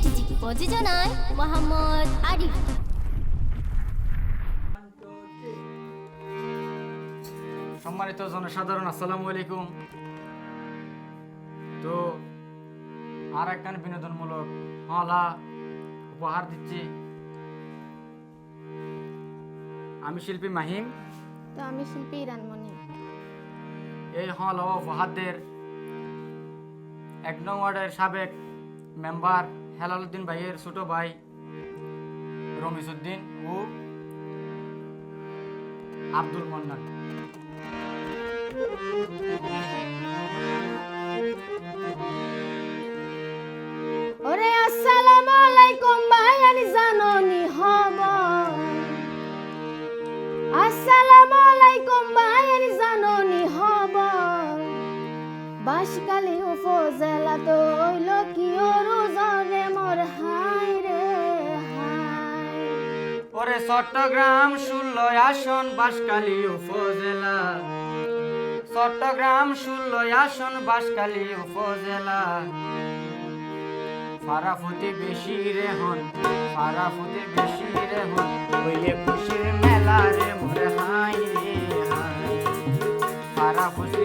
চিঠিটি প্রযোজনায় মোহাম্মদ আরিফ সম্মানিত জনসাধারণ আসসালামু আলাইকুম। তো আর একখান বিনোদনমূলক হলা উপহার দিচ্ছি। আমি শিল্পী মাহিম। তো আমি শিল্পী ইরানমণি। এই হল ও উপহারদের এক নং ওয়ার্ডের সাবেক মেম্বার হেলালুদ্দিন ভাইয়ের ছোট ভাই রমিজউদ্দিন ও আব্দুল মন্নান। ওরে আসসালামু আলাইকুম ভাই, আমি জাননি হব। আসসালামু আলাইকুম ভাই, আমি জাননি হব। বাসকালি উপজেলা তো ওরে চট্টগ্রাম ষোলো আসন বাসকালী উপজেলা। চট্টগ্রাম ষোলো আসন বাসকালী উপজেলা। ফারাফতি বেশি রে হন, ফারাফতি বেশি রে হন। হইলে খুশির মেলা রে, মোরে হাই রে হাই। ফারাফতি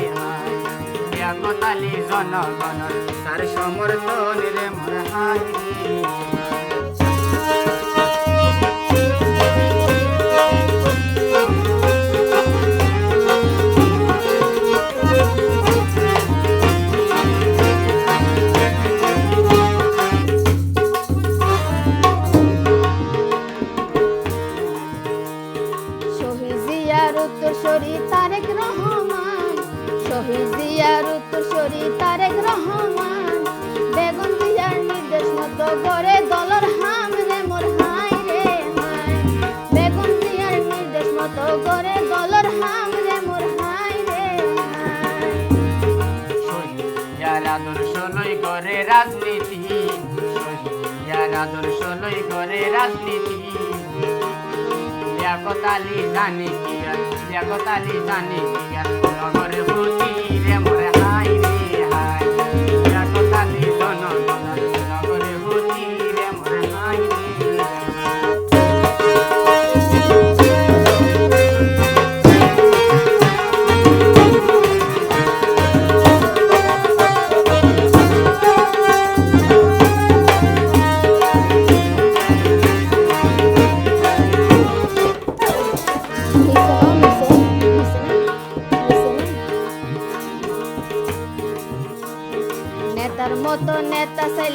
একতালি জনগণ তার সমর্থন রে মরে হাই শহীদিয়ার আদর্শ লই করে রাজনীতি। লিয়াকতালি জানি কি লিয়াকতালি জানি কি আর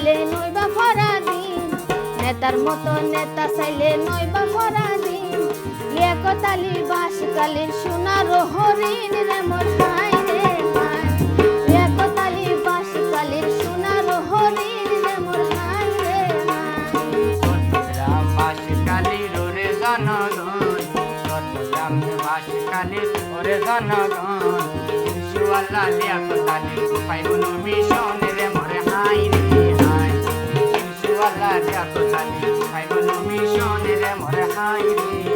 চাইলে নইবা ফরাদিন নেতার মতো নেতা চাইলে নইবা ফরাদিন লিয়াকতালির বাসকালীর সোনার হরিণ রে মোর হাই রে হাই লিয়াকতালির বাসকালীর সোনার হরিণ রে মোর হাই রে রাম বাস কালী রে জনগণ। রাম বাস কালী রে মোরে হাই রে শিওয়াল্লা লিয়াকতালি পাইবন মিশন মিশনের মরে হাই রে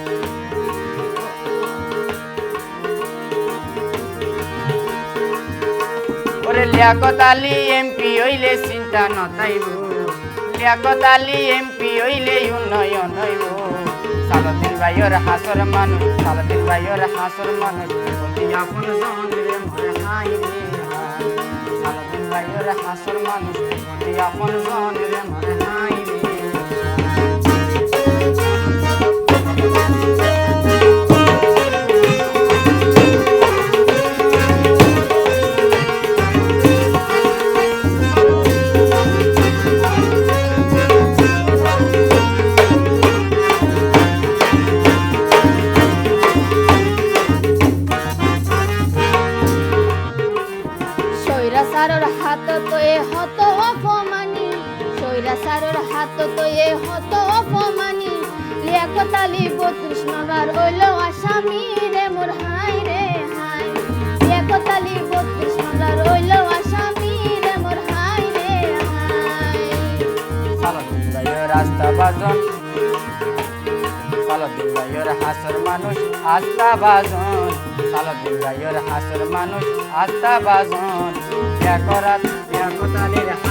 ওরে লিয়াকতালি এমপি হইলে চিন্তা নতাইব লিয়াকতালি এমপি হইলে উন্নয়ন হইব। সালদিন ভাইয়ের হাসর মানুষ সালদিন ভাইয়ের হাসর মানুষ। আপন জন রে মরে হাই রে হাই সালদিন ভাইয়ের হাসর মানুষ আপন জন রে মরে হাই হাত তো এ হত অপমানি সৈরা সারর হাত তো এ হত অপমানি লিয়াকতালি বত্রিশ নম্বর হইল আসামি রে মোর হাই। রে হাই লিয়াকতালি বত্রিশ নম্বর হইল আসামি রে মোর হাই। রে হাই রাস্তা বাজন সালাদিন ভাইয়ের হাসর মানুষ আস্তা বাজন সালাদিন ভাইয়ের হাসর মানুষ আস্তা বাজন। ব্যাকরাত ব্যাকতালির হাত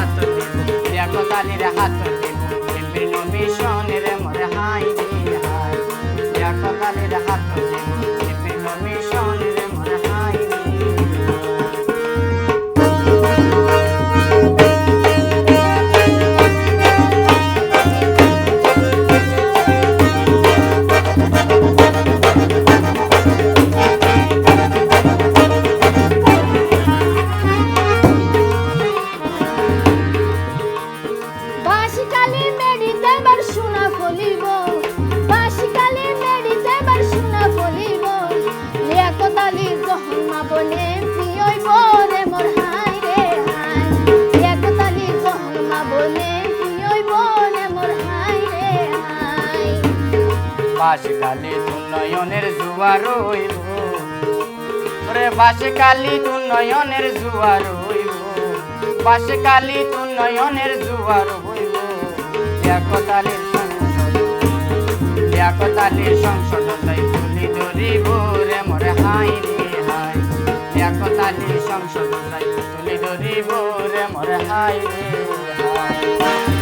বাসকালি উন্নয়নের জুয়ার হইব। ওরে বাসকালি উন্নয়নের জুয়ার হইব। বাসকালি উন্নয়নের জুয়ার হইব। একতালির সংসদ একতালির সংসদ, তাই তুলি ধরিব রে মরে হাই রে হাই। একতালির সংসদ, তাই তুলি ধরিব রে মরে হাই রে হাই।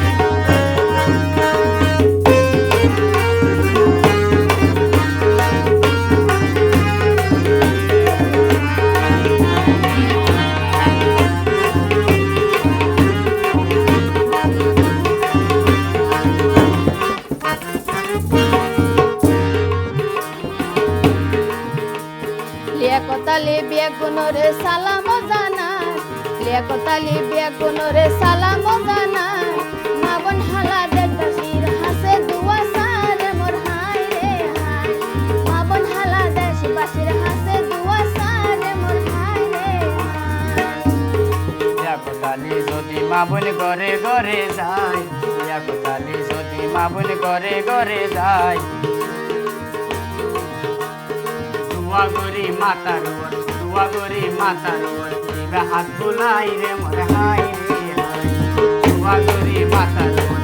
ব্যাকুনরে সালাম জানাই। লিয়াকতালি ব্যাকুনরে সালাম জানাই। মাবন হালা দেশবাসীর হাসে দুয়া সারে মোর হাই রে হাই মাবন হালা দেশবাসীর হাসে দুয়া সারে মোর হাই রে হাই কোতালি যদি মাবুন ঘরে ঘরে যায় কোতালি যদি মাবুন ঘরে ঘরে যায়। দুয়া গরি মাতার দুয়া গরি মাতার ওর হাত বুলাই রে মোর হাই রে হাই ওর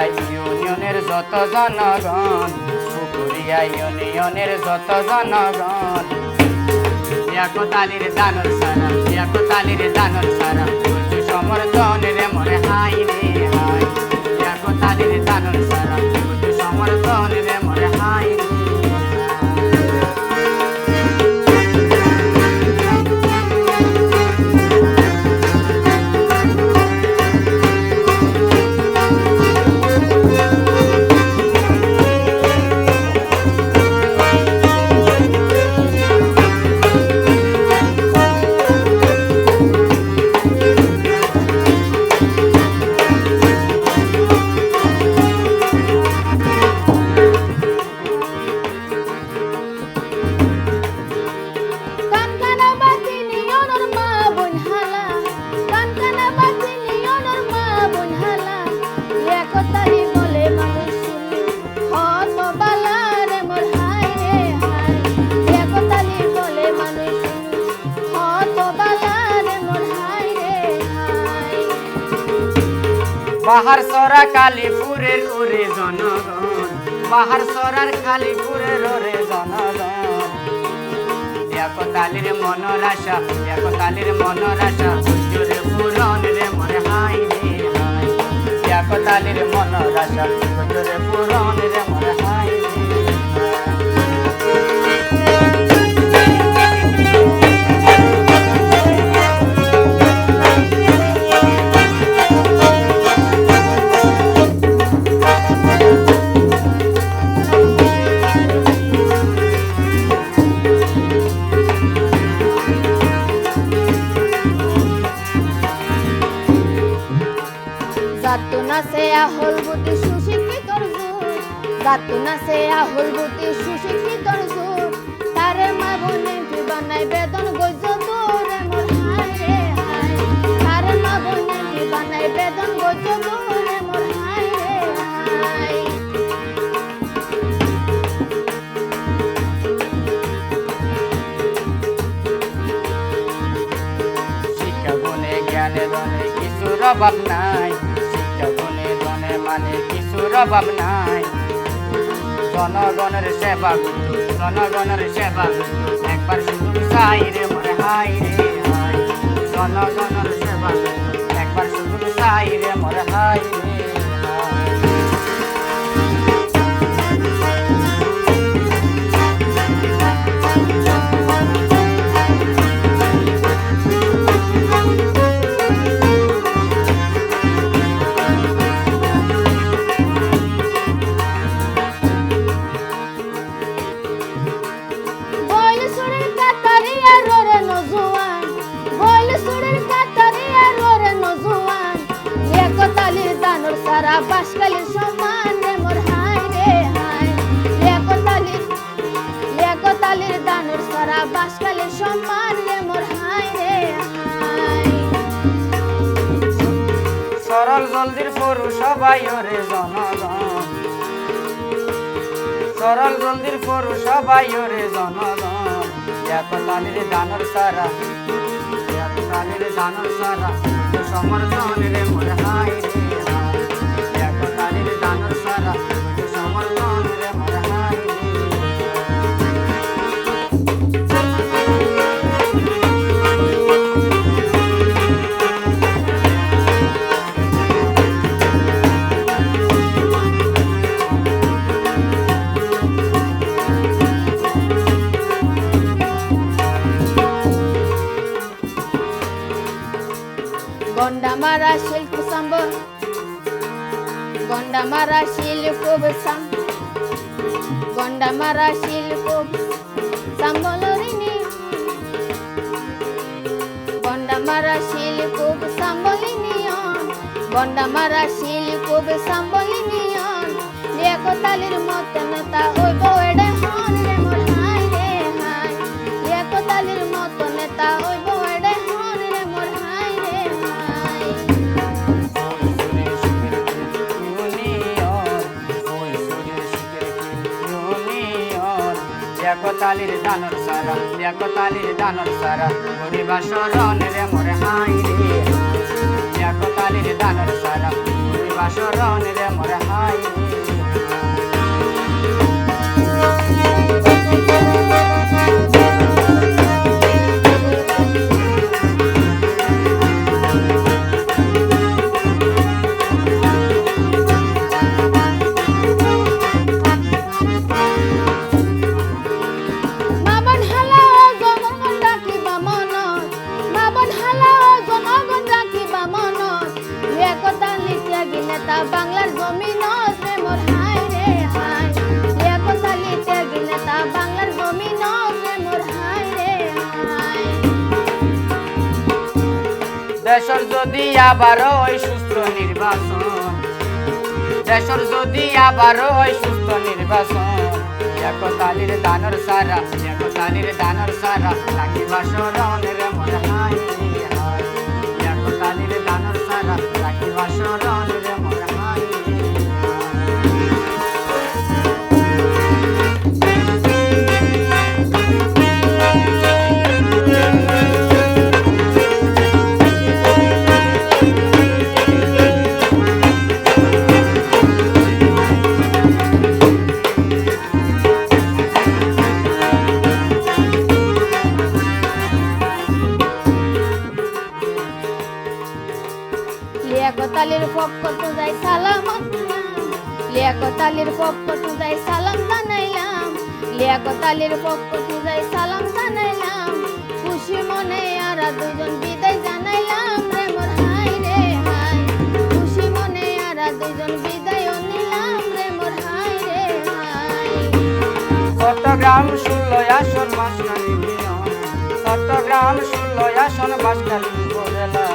পুকুরিয়া ইউনিয়নের যত জনগণ পুকুরিয়া ইউনিয়নের যত জনগণ। একতালির দানর সারা, একতালির দানর সারা সমর্থন রে মরে হাই রে বাহার সরা কালীপুরের ওরে জনগণ, বাহার সরার কালীপুরের ওরে জনগণ। দেখো তালির মনের আশা দেখো তালির মনের আশা জোরে পুরন রে মনে হাই রে হাই। দেখো তালির মন আশা জোরে পুরন রে মনে হাই যাতু না সে আহল বুতি সুশিক্ষিতর জোর তারে মা বনে কি বানাই বেদন গজ্জ দূরে মোর হাই রে হাই তারে মা বনে কি বেদন হাই শিক্ষা গুণে জ্ঞানে মানে কিছুর অভাব জনগণের সেবা করতো জনগণের সেবা করতো একবার শুধু সাই রে মরে হাই রে হাই। জনগণের সেবা করতো একবার শুধু সাই রে মরে হাই রে একতালির দানর সারা একতালির দানর সারা সমর্থন মোর হাই রে মারা শিল্প সাম্ব গন্ডা মারা শিল্প সাম গন্ডা মারা শিল্প সাম্বলরিনি গন্ডা মারা শিল্প সাম্বলিনিয়ন গন্ডা মারা একতালির দানর সারা, একতালির দানর সারা গরিবা শরণ রে মোর হাই রে। একতালির দানর সারা গরিবা শরণ রে মোর হাই রে। যদি আবার ওই সুস্থ নির্বাচন? দেশর যদি আবার ওই সুস্থ নির্বাচন? একতালির দানর সারা, একতালির দানর সারা নাকি শরণ মনে হাই দুজন বিদায় জানাইলাম রে মোর হাই রে হাই। খুশি মনে আর দুজন বিদায় নিলাম রে মোর হাই রে আসন মাসকালি চট্টগ্রাম ষোলো আসন মাসকালি বলেলা